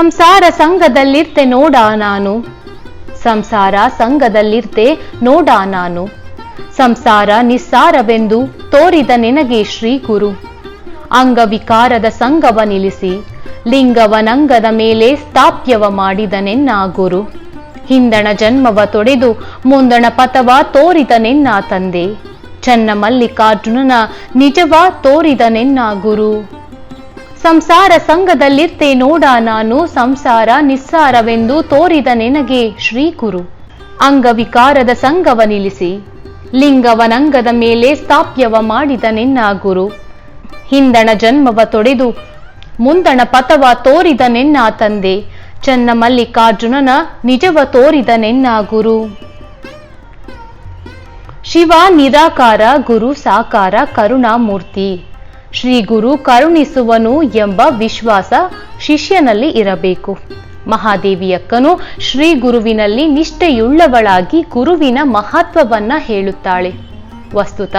ಸಂಸಾರ ಸಂಘದಲ್ಲಿರ್ತೆ ನೋಡ ನಾನು. ಸಂಸಾರ ಸಂಘದಲ್ಲಿರ್ತೆ ನೋಡ ನಾನು. ಸಂಸಾರ ನಿಸ್ಸಾರವೆಂದು ತೋರಿದ ನಿನಗೆ ಶ್ರೀ ಗುರು ಅಂಗವಿಕಾರದ ಸಂಘವ ನಿಲ್ಲಿಸಿ, ಲಿಂಗವನಂಗದ ಮೇಲೆ ಸ್ಥಾಪ್ಯವ ಮಾಡಿದನೆನ್ನ ಗುರು. ಹಿಂದಣ ಜನ್ಮವ ತೊಡೆದು ಮುಂದಣ ಪಥವ ತೋರಿದನೆನ್ನ ತಂದೆ. ಚನ್ನ ಮಲ್ಲಿಕಾರ್ಜುನನ ನಿಜವ ತೋರಿದನೆನ್ನ ಗುರು. ಸಂಸಾರ ಸಂಘದಲ್ಲಿರ್ತೆ ನೋಡ ನಾನು ಸಂಸಾರ ನಿಸ್ಸಾರವೆಂದು ತೋರಿದ ನಿನಗೆ ಶ್ರೀ ಗುರು ಅಂಗವಿಕಾರದ ಸಂಘವ ನಿಲ್ಲಿಸಿ, ಲಿಂಗವನಂಗದ ಮೇಲೆ ಸ್ಥಾಪ್ಯವ ಮಾಡಿದ ನಿನ್ನ ಗುರು. ಹಿಂದಣ ಜನ್ಮವ ತೊಡೆದು, ಮುಂದಣ ಪಥವ ತೋರಿದ ನಿನ್ನ ತಂದೆ. ಚನ್ನ ಮಲ್ಲಿಕಾರ್ಜುನನ ನಿಜವ ತೋರಿದ ನಿನ್ನ ಗುರು. ಶಿವ ನಿರಾಕಾರ, ಗುರು ಸಾಕಾರ, ಕರುಣಾಮೂರ್ತಿ. ಶ್ರೀ ಗುರು ಕರುಣಿಸುವನು ಎಂಬ ವಿಶ್ವಾಸ ಶಿಷ್ಯನಲ್ಲಿ ಇರಬೇಕು. ಮಹಾದೇವಿಯಕ್ಕನು ಶ್ರೀ ಗುರುವಿನಲ್ಲಿ ನಿಷ್ಠೆಯುಳ್ಳವಳಾಗಿ ಗುರುವಿನ ಮಹತ್ವವನ್ನ ಹೇಳುತ್ತಾಳೆ. ವಸ್ತುತ,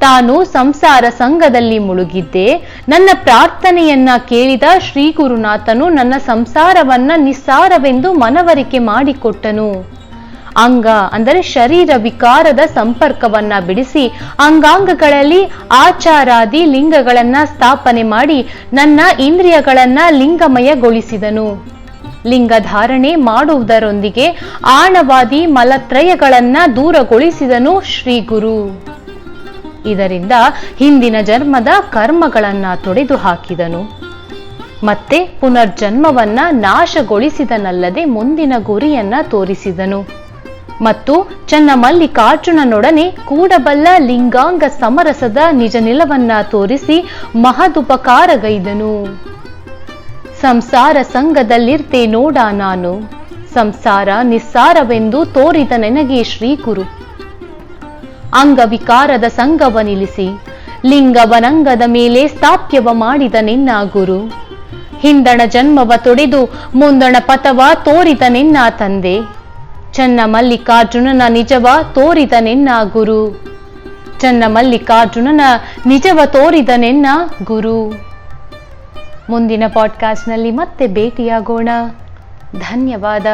ತಾನು ಸಂಸಾರ ಸಂಘದಲ್ಲಿ ಮುಳುಗಿದ್ದೆ, ನನ್ನ ಪ್ರಾರ್ಥನೆಯನ್ನ ಕೇಳಿದ ಶ್ರೀ ಗುರುನಾಥನು ನನ್ನ ಸಂಸಾರವನ್ನ ನಿಸ್ಸಾರವೆಂದು ಮನವರಿಕೆ ಮಾಡಿಕೊಟ್ಟನು. ಅಂಗ ಅಂದರೆ ಶರೀರ ವಿಕಾರದ ಸಂಪರ್ಕವನ್ನ ಬಿಡಿಸಿ ಅಂಗಾಂಗಗಳಲ್ಲಿ ಆಚಾರಾದಿ ಲಿಂಗಗಳನ್ನ ಸ್ಥಾಪನೆ ಮಾಡಿ ನನ್ನ ಇಂದ್ರಿಯಗಳನ್ನ ಲಿಂಗಮಯಗೊಳಿಸಿದನು. ಲಿಂಗ ಧಾರಣೆ ಮಾಡುವುದರೊಂದಿಗೆ ಆಣವಾದಿ ಮಲತ್ರಯಗಳನ್ನ ದೂರಗೊಳಿಸಿದನು ಶ್ರೀ ಗುರು. ಇದರಿಂದ ಹಿಂದಿನ ಜನ್ಮದ ಕರ್ಮಗಳನ್ನ ತೊಡೆದು ಹಾಕಿದನು. ಮತ್ತೆ ಪುನರ್ಜನ್ಮವನ್ನ ನಾಶಗೊಳಿಸಿದನಲ್ಲದೆ ಮುಂದಿನ ಗುರಿಯನ್ನ ತೋರಿಸಿದನು. ಮತ್ತು ಚನ್ನಮಲ್ಲಿಕಾರ್ಜುನನೊಡನೆ ಕೂಡಬಲ್ಲ ಲಿಂಗಾಂಗ ಸಮರಸದ ನಿಜ ನಿಲವನ್ನ ತೋರಿಸಿ ಮಹದುಪಕಾರಗೈದನು. ಸಂಸಾರ ಸಂಘದಲ್ಲಿರ್ತೆ ನೋಡ ನಾನು. ಸಂಸಾರ ನಿಸ್ಸಾರವೆಂದು ತೋರಿದ ನನಗೆ ಶ್ರೀಗುರು. ಅಂಗವಿಕಾರದ ಸಂಗವ ನಿಲ್ಲಿಸಿ. ಲಿಂಗವನಂಗದ ಮೇಲೆ ಸ್ಥಾಪ್ಯವ ಮಾಡಿದ ನಿನ್ನ ಗುರು. ಹಿಂದಣ ಜನ್ಮವ ತೊಡೆದು ಮುಂದಣ ಪಥವ ತೋರಿದ ನಿನ್ನ ತಂದೆ. ಚನ್ನ ಮಲ್ಲಿಕಾರ್ಜುನನ ನಿಜವ ತೋರಿದನೆನ್ನ ಗುರು. ಚನ್ನ ಮಲ್ಲಿಕಾರ್ಜುನನ ನಿಜವ ತೋರಿದನೆನ್ನ ಗುರು. ಮುಂದಿನ ಪಾಡ್ಕಾಸ್ಟ್ನಲ್ಲಿ ಮತ್ತೆ ಭೇಟಿಯಾಗೋಣ. ಧನ್ಯವಾದ.